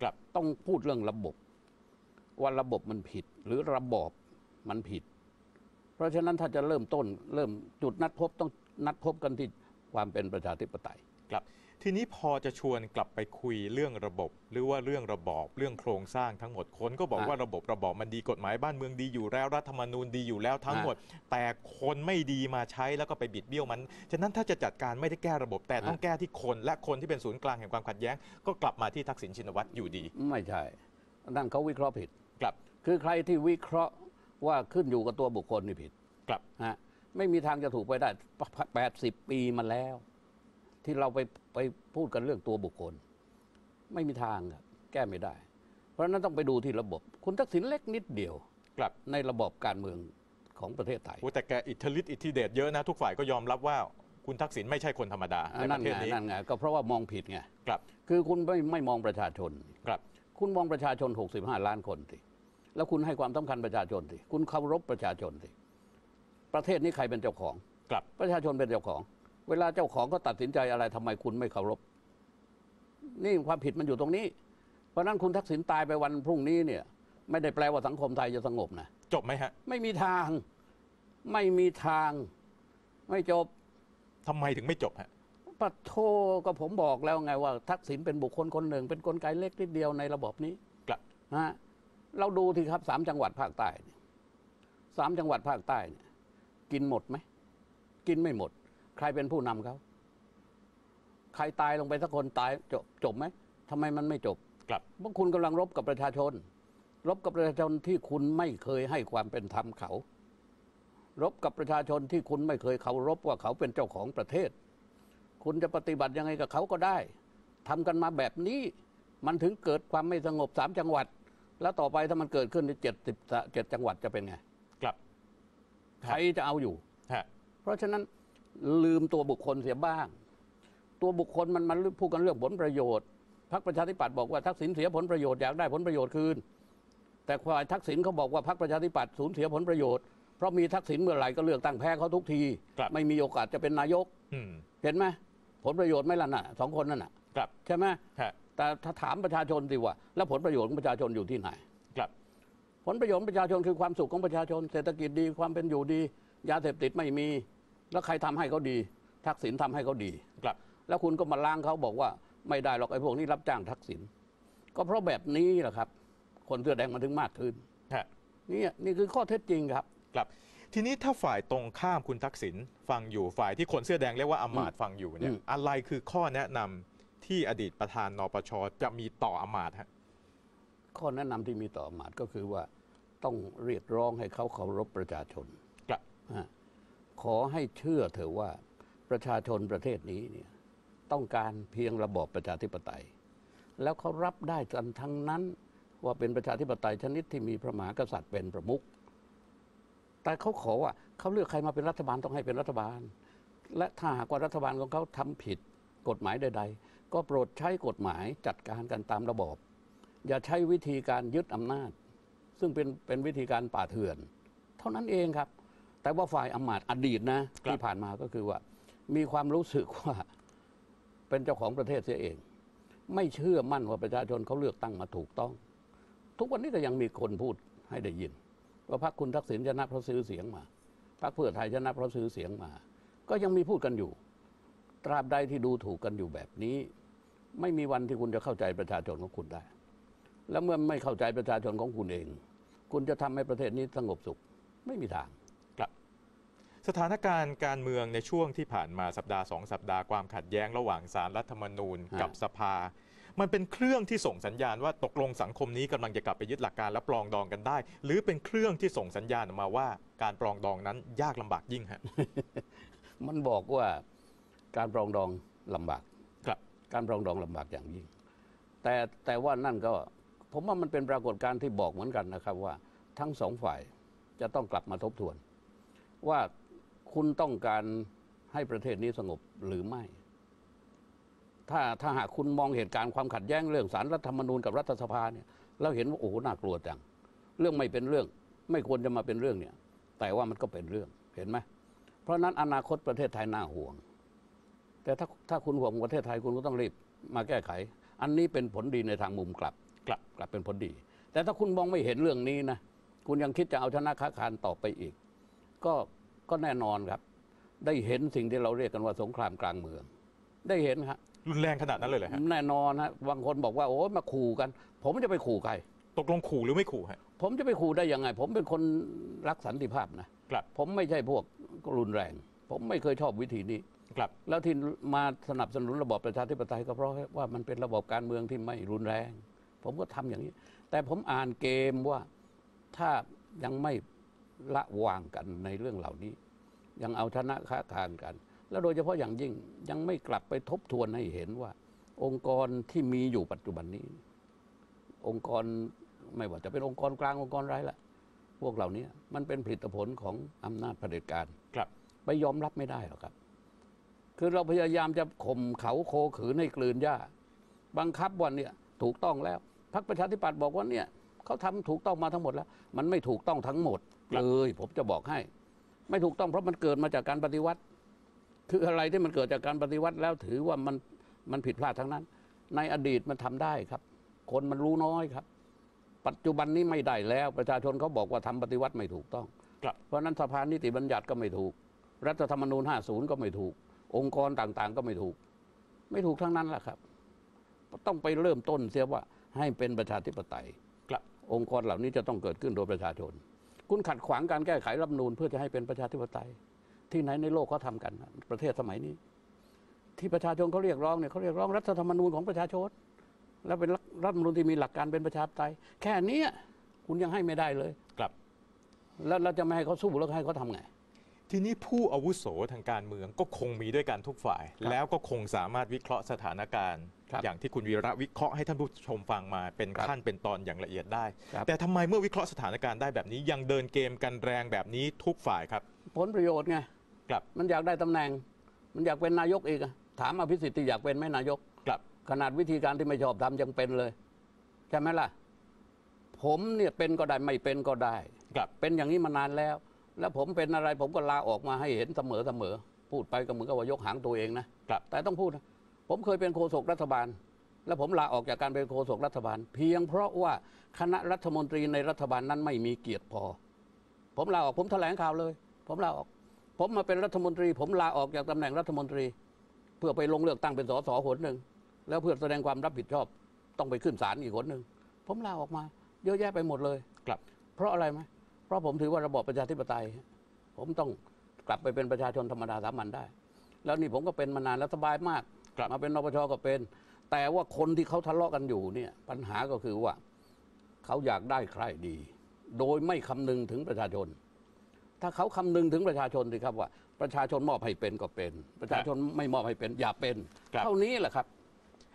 ครับต้องพูดเรื่องระบบ ว่าระบบมันผิด หรือระบอบมันผิด เพราะฉะนั้นถ้าจะเริ่มต้นเริ่มจุดนัดพบต้องนัดพบกันที่ความเป็นประชาธิปไตยครับ ทีนี้พอจะชวนกลับไปคุยเรื่องระบบ หรือว่าเรื่องระบอบเรื่องโครงสร้างทั้งหมดคนก็บอกอะว่าระบบระบอบมันดีกฎหมายบ้านเมืองดีอยู่แล้วรัฐธรรมนูญดีอยู่แล้วทั้งหมด แต่คนไม่ดีมาใช้แล้วก็ไปบิดเบี้ยวมันฉะนั้นถ้าจะจัดการไม่ได้แก้ระบบ แต่ต้องแก้ที่คนและคนที่เป็นศูนย์กลางแห่งความขัดแย้ง ก็กลับมาที่ทักษิณชินวัตรอยู่ดี ไม่ใช่นั่นเขาวิเคราะห์ผิดกลับ คือใครที่วิเคราะห์ว่าขึ้นอยู่กับตัวบุคคลนี่ผิดกลับฮะไม่มีทางจะถูกไปได้แปดสิบปีมาแล้ว ที่เราไปไปพูดกันเรื่องตัวบุคคล ไม่มีทางครับแก้ไม่ได้ เพราะฉะนั้นต้องไปดูที่ระบบ คุณทักษิณเล็กนิดเดียวกลับในระบบการเมืองของประเทศไทยโอ้แต่แกอิทธิฤทธิ์อิทธิเดชเยอะนะทุกฝ่ายก็ยอมรับว่าคุณทักษิณไม่ใช่คนธรรมดาในปนั่นระเทศไงนี้นั่นไงก็เพราะว่ามองผิดไงกลับคือคุณไม่ไม่มองประชาชนกลับคุณมองประชาชน 65 ล้านคนสิแล้วคุณให้ความสำคัญประชาชนสิคุณเคารพประชาชนสิประเทศนี้ใครเป็นเจ้าของกลับประชาชนเป็นเจ้าของ เวลาเจ้าของก็ตัดสินใจอะไรทำไมคุณไม่เคารพ นี่ความผิดมันอยู่ตรงนี้ เพราะฉะนั้นคุณทักษิณตายไปวันพรุ่งนี้เนี่ย ไม่ได้แปลว่าสังคมไทยจะสงบนะจบไหมฮะ ไม่มีทาง ไม่มีทาง ไม่จบทำไมถึงไม่จบฮะปะโทก็ผมบอกแล้วไงว่า ทักษิณเป็นบุคคลคนหนึ่ง เป็นกลไกเล็กนิดเดียวในระบบนี้กลับนะฮะเราดูทีครับสามจังหวัดภาคใต้เนี่ยสามจังหวัดภาคใต้เนี่ยกินหมดไหมกินไม่หมด ใครเป็นผู้นำเขาใครตายลงไปสักคนตายจบจบไหมทำไมมันไม่จบกลับเพราะคุณกำลังรบกับประชาชน รบกับประชาชนที่คุณไม่เคยให้ความเป็นธรรมเขา รบกับประชาชนที่คุณไม่เคยเคารพว่าเขาเป็นเจ้าของประเทศ คุณจะปฏิบัติยังไงกับเขาก็ได้ทำกันมาแบบนี้มันถึงเกิดความไม่สงบสามจังหวัด แล้วต่อไปถ้ามันเกิดขึ้นในเจ็ดสิบเจ็ดจังหวัดจะเป็นไงกลับใครจะเอาอยู่ฮะเพราะฉะนั้น ลืมตัวบุคคลเสียบ้าง ตัวบุคคลมันมันพูดกันเรื่องผลประโยชน์พรรคประชาธิปัตย์บอกว่าทักษิณเสียผลประโยชน์อยากได้ผลประโยชน์คืน แต่ฝ่ายทักษิณเขาบอกว่าพรรคประชาธิปัตย์สูญเสียผลประโยชน์เพราะมีทักษิณเมื่อไหร่ก็เลือกตั้งแพ้เขาทุกทีครับไม่มีโอกาสจะเป็นนายกอืมเห็นไหมผลประโยชน์ไม่ละน่ะสองคนนั่นน่ะกลับใช่ไหมฮะแต่ถ้าถามประชาชนสิว่า แล้วผลประโยชน์ของประชาชนอยู่ที่ไหนกลับผลประโยชน์ของประชาชนคือความสุขของประชาชน เศรษฐกิจดีความเป็นอยู่ดี ยาเสพติดไม่มี แล้วใครทำให้เขาดี ทักษิณทำให้เขาดีกลับ แล้วคุณก็มาล้างเขาบอกว่าไม่ได้หรอกไอ้พวกนี้รับจ้างทักษิณก็เพราะแบบนี้แหละครับ คนเสื้อแดงมันถึงมากขึ้นฮะนี่นี่คือข้อเท็จจริงครับครับ ทีนี้ถ้าฝ่ายตรงข้ามคุณทักษิณฟังอยู่ฝ่ายที่คนเสื้อแดงเรียกว่าอำมาตย์ฟังอยู่เนี่ยอืมอะไรคือข้อแนะนำที่อดีตประธานนปชจะมีต่ออำมาตย์ฮะข้อแนะนำที่มีต่ออำมาตย์ก็คือว่าต้องเรียกร้องให้เขาเคารพประชาชนกลับฮะ ขอให้เชื่อเถอะว่าประชาชนประเทศนี้เนี่ยต้องการเพียงระบอบประชาธิปไตย แล้วเขารับได้กันทั้งนั้นว่าเป็นประชาธิปไตยชนิดที่มีพระมหากษัตริย์เป็นประมุขแต่เขาขอว่าเขาเลือกใครมาเป็นรัฐบาลต้องให้เป็นรัฐบาล และถ้าหากว่ารัฐบาลของเขาทำผิดกฎหมายใด ๆ ก็โปรดใช้กฎหมายจัดการกันตามระบอบ อย่าใช้วิธีการยึดอำนาจ ซึ่งเป็นเป็นวิธีการป่าเถื่อน เท่านั้นเองครับ แต่ว่าฝ่ายอำมาตย์อดีตนะครับที่ผ่านมาก็คือว่า มีความรู้สึกว่าเป็นเจ้าของประเทศเสียเอง ไม่เชื่อมั่นว่าประชาชนเขาเลือกตั้งมาถูกต้อง ทุกวันนี้ก็ยังมีคนพูดให้ได้ยิน ว่าพรรคคุณทักษิณชนะเพราะซื้อเสียงมาพรรคเพื่อไทยชนะเพราะซื้อเสียงมา ก็ยังมีพูดกันอยู่ ตราบใดที่ดูถูกกันอยู่แบบนี้ ไม่มีวันที่คุณจะเข้าใจประชาชนของคุณได้ แล้วเมื่อไม่เข้าใจประชาชนของคุณเอง คุณจะทำให้ประเทศนี้สงบสุขไม่มีทางครับ สถานการณ์การเมืองในช่วงที่ผ่านมาสัปดาห์สองสัปดาห์ความขัดแย้งระหว่างสารรัฐธรรมนูญฮะกับสภา มันเป็นเครื่องที่ส่งสัญญาณว่าตกลงสังคมนี้กำลังจะกลับไปยึดหลักการและปลองดองกันได้ หรือเป็นเครื่องที่ส่งสัญญาณออกมาว่า การปลองดองนั้นยากลำบากยิ่งฮะมันบอกว่าการปรองดองลำบากครับ การปรองดองลำบากอย่างยิ่ง แต่แต่ว่านั่นก็ผมว่ามันเป็นปรากฏการณ์ที่บอกเหมือนกันนะครับว่าทั้งสองฝ่ายจะต้องกลับมาทบทวนว่า คุณต้องการให้ประเทศนี้สงบหรือไม่ ถ้าถ้าหากคุณมองเหตุการณ์ความขัดแย้งเรื่องสารรัฐธรรมนูญกับรัฐสภาเนี่ยแล้วเห็นว่าโอ้โหน่ากลัวจัง เรื่องไม่เป็นเรื่อง ไม่ควรจะมาเป็นเรื่องเนี่ย แต่ว่ามันก็เป็นเรื่องเห็นไหมเพราะฉะนั้นอนาคตประเทศไทยน่าห่วง แต่ถ้าถ้าคุณห่วงประเทศไทยคุณก็ต้องรีบมาแก้ไข อันนี้เป็นผลดีในทางมุมกลับ กลับกลับเป็นผลดี แต่ถ้าคุณมองไม่เห็นเรื่องนี้นะคุณยังคิดจะเอาชนะค้าคารต่อไปอีก ก็ ก็แน่นอนครับ ได้เห็นสิ่งที่เราเรียกกันว่าสงครามกลางเมือง ได้เห็นครับรุนแรงขนาดนั้นเลยเหรอฮะแน่นอนฮะบางคนบอกว่าโอ้ยมาขู่กัน ผมจะไปขู่ใคร ตกลงขู่หรือไม่ขู่ฮะผมจะไปขู่ได้ยังไง ผมเป็นคนรักสันติภาพนะกลับผมไม่ใช่พวกรุนแรง ผมไม่เคยชอบวิธีนี้กลับ แล้วที่มาสนับสนุนระบอบประชาธิปไตยก็เพราะว่ามันเป็นระบบการเมืองที่ไม่รุนแรง ผมก็ทำอย่างนี้ แต่ผมอ่านเกมว่าถ้ายังไม่ ละวางกันในเรื่องเหล่านี้ ยังเอาชนะค้าคานกัน แล้วโดยเฉพาะอย่างยิ่งยังไม่กลับไปทบทวนให้เห็นว่า องค์กรที่มีอยู่ปัจจุบันนี้ องค์กรไม่ว่าจะเป็นองค์กรกลางองค์กรไรละพวกเหล่านี้มันเป็นผลิตผลของอำนาจเผด็จการกลับ ไปยอมรับไม่ได้หรอกครับ คือเราพยายามจะข่มเขาโคขืนให้กลืนหญ้า บังคับว่าเนี่ยถูกต้องแล้วพรรคประชาธิปัตย์บอกว่าเนี่ยเขาทำถูกต้องมาทั้งหมดแล้ว มันไม่ถูกต้องทั้งหมดครับ เลยผมจะบอกให้ ไม่ถูกต้องเพราะมันเกิดมาจากการปฏิวัติ คืออะไรที่มันเกิดจากการปฏิวัติแล้วถือว่ามันมันผิดพลาดทั้งนั้น ในอดีตมันทำได้ครับ คนมันรู้น้อยครับ ปัจจุบันนี้ไม่ได้แล้ว ประชาชนเขาบอกว่าทำปฏิวัติไม่ถูกต้องครับเพราะฉะนั้นสภานิติบัญญัติก็ไม่ถูก รัฐธรรมนูญ 50 ก็ไม่ถูก องค์กรต่างๆ ก็ไม่ถูก ไม่ถูกทั้งนั้นแหละครับ ต้องไปเริ่มต้นเสียว่าให้เป็นประชาธิปไตยกลับองค์กรเหล่านี้จะต้องเกิดขึ้นโดยประชาชน คุณขัดขวางการแก้ไขรัฐธรรมนูญเพื่อจะให้เป็นประชาธิปไตย ที่ไหนในโลกเขาทำกันนะประเทศสมัยนี้ ที่ประชาชนเขาเรียกร้องเนี่ยเขาเรียกร้องรัฐธรรมนูญของประชาชน แล้วเป็นรัฐธรรมนูญที่มีหลักการเป็นประชาธิปไตย แค่เนี้ยคุณยังให้ไม่ได้เลยกลับ แล้วเราจะไม่ให้เขาสู้แล้วให้เขาทำไงทีนี้ผู้อาวุโสทางการเมืองก็คงมีด้วยกันทุกฝ่ายครับแล้วก็คงสามารถวิเคราะห์สถานการณ์ครับ อย่างที่คุณวีระวิเคราะห์ให้ท่านผู้ชมฟังมาเป็นครับขั้นเป็นตอนอย่างละเอียดได้ครับแต่ทำไมเมื่อวิเคราะห์สถานการณ์ได้แบบนี้ยังเดินเกมกันแรงแบบนี้ทุกฝ่ายครับ ผลประโยชน์ไงกลับมันอยากได้ตำแหน่ง มันอยากเป็นนายกอีกอะถามอภิสิทธิ์ที่อยากเป็นไหมนายกกลับขนาดวิธีการที่ไม่ชอบทำยังเป็นเลยใช่ไหมล่ะ ผมเนี่ยเป็นก็ได้ไม่เป็นก็ได้กลับเป็นอย่างนี้มานานแล้ว แล้วผมเป็นอะไรผมก็ลาออกมาให้เห็นเสมอเสมอพูดไปก็เหมือนกับว่ายกหางตัวเองนะกลับแต่ต้องพูดนะ ผมเคยเป็นโฆษกรัฐบาล แล้วผมลาออกจากการเป็นโฆษกรัฐบาล เพียงเพราะว่าคณะรัฐมนตรีในรัฐบาลนั้นไม่มีเกียรติพอ ผมลาออกผมแถลงข่าวเลย ผมลาออก ผมมาเป็นรัฐมนตรี ผมลาออกจากตำแหน่งรัฐมนตรี เพื่อไปลงเลือกตั้งเป็นสสหนหนึ่งแล้วเพื่อแสดงความรับผิดชอบ ต้องไปขึ้นศาลอีกหนหนึ่งผมลาออกมา เยอะแยะไปหมดเลยกลับ เพราะอะไรไหมเพราะผมถือว่าระบอบประชาธิปไตย ผมต้องกลับไปเป็นประชาชนธรรมดาสามัญได้ แล้วนี่ผมก็เป็นมานานแล้วสบายมากครับ มาเป็นนปชก็เป็น แต่ว่าคนที่เขาทะเลาะกันอยู่เนี่ยปัญหาก็คือว่าเขาอยากได้ใครดี โดยไม่คำนึงถึงประชาชน ถ้าเขาคำนึงถึงประชาชนสิครับว่า ประชาชนมอบให้เป็นก็เป็น ประชาชนไม่มอบให้เป็นอย่าเป็น ครับ เท่านี้แหละครับ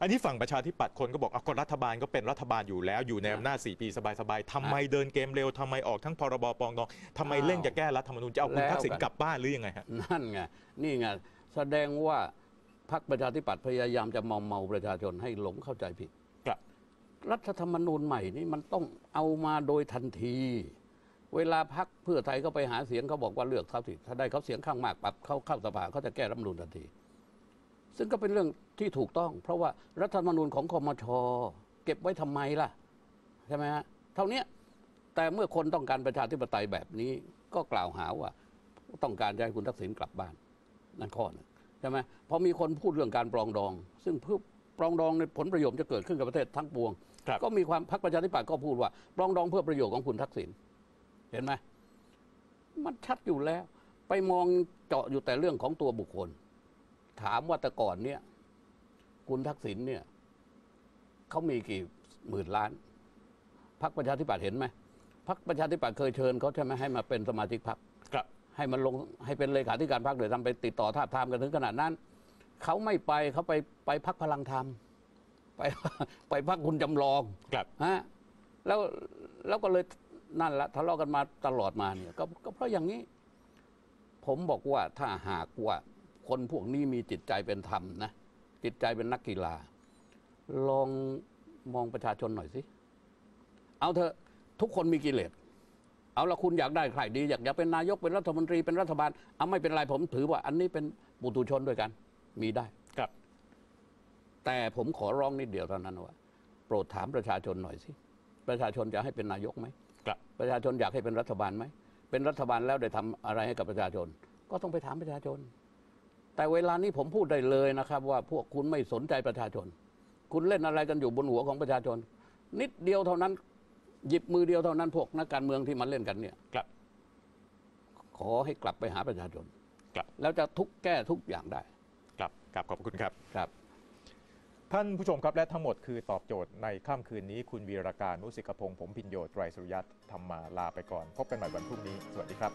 อันนี้ฝั่งประชาธิปัตย์คนก็บอกอะก็รัฐบาลก็เป็นรัฐบาลอยู่แล้วอยู่ในอำนาจ 4 ปีสบายๆทำไมเดินเกมเร็วทำไมออกทั้งพรบปรองดองทำไมเร่งจะแก้รัฐธรรมนูญจะเอาคุณแล้วทักษิณกันกลับบ้านหรือยังไงฮะ นั่นไง นี่ไง แสดงว่า พรรคประชาธิปัตย์พยายามจะมอมเมาประชาชนให้หลงเข้าใจผิดครับ รัฐธรรมนูญใหม่นี่มันต้องเอามาโดยทันที เวลาพักเพื่อไทยเขาไปหาเสียงเขาบอกว่าเลือกเขาสิถ้าได้เขาเสียงข้างมากปรับเขาเข้าสภาเขาจะแก้รัฐธรรมนูญทันที ซึ่งก็เป็นเรื่องที่ถูกต้อง เพราะว่ารัฐธรรมนูญของคอมชเก็บไว้ทำไมล่ะใช่ไหมฮะเท่าเนี้ยแต่เมื่อคนต้องการประชาธิปไตยแบบนี้ก็กล่าวหาว่า ต้องการจะให้คุณทักษิณกลับบ้านนั่นข้อหนึง ใช่ไหมพอมีคนพูดเรื่องการปรองดอง ซึ่งเพื่อปรองดองในผลประโยชน์จะเกิดขึ้นกับประเทศทั้งปวงครับก็มีความพรรคประชาธิปัตย์ก็พูดว่าปรองดองเพื่อประโยชน์ของคุณทักษิณเห็นไหมมันชัดอยู่แล้ว ไปมองเจาะอยู่แต่เรื่องของตัวบุคคล ถามว่าแต่ก่อนเนี่ย คุณทักษิณเนี่ยเขามีกี่หมื่นล้านพรรคประชาธิปัตย์เห็นไหมพรรคประชาธิปัตย์เคยเชิญเขาใช่ไหมให้มาเป็นสมาชิกพรรคครับ ให้มันลงให้เป็นเลขาธิการพรรคโดยทำไปติดต่อทาบทามกันถึงขนาดนั้น เขาไม่ไปเขาไปไปพักพลังธรรม ไปไปพักคุณจำลองครับฮะแล้วแล้วก็เลยนั่นละทะเลาะกันมาตลอดมาเนี่ยก็ก็เพราะอย่างนี้ ผมบอกว่าถ้าหากว่าคนพวกนี้มีจิตใจเป็นธรรมนะจิตใจเป็นนักกีฬา ลองมองประชาชนหน่อยสิ เอาเถอะทุกคนมีกิเลส เอาละคุณอยากได้ใครดี อยากอยากเป็นนายกเป็นรัฐมนตรีเป็นรัฐบาลเอาไม่เป็นไรผมถือว่า อันนี้เป็นปุถุชนด้วยกัน มีได้ครับ แต่ผมขอร้องนิดเดียวเท่านั้นว่า โปรดถามประชาชนหน่อยสิประชาชนจะให้เป็นนายกไหมครับ ประชาชนอยากให้เป็นรัฐบาลไหมเป็นรัฐบาลแล้วได้ทำอะไรให้กับประชาชน ก็ต้องไปถามประชาชน แต่เวลานี้ผมพูดได้เลยนะครับ ว่าพวกคุณไม่สนใจประชาชน คุณเล่นอะไรกันอยู่บนหัวของประชาชน นิดเดียวเท่านั้น หยิบมือเดียวเท่านั้นพวกนักการเมืองที่มันเล่นกันเนี่ยครับ ขอให้กลับไปหาประชาชนครับ แล้วจะทุกแก้ทุกอย่างได้ ครับครับขอบคุณครับครับ ท่านผู้ชมครับและทั้งหมดคือตอบโจทย์ในค่ำคืนนี้ คุณวีรการมุสิกพงศ์ผมพินโยไตรสุริยัตน์ทำมาลาไปก่อน พบกันใหม่วันพรุ่งนี้ สวัสดีครับ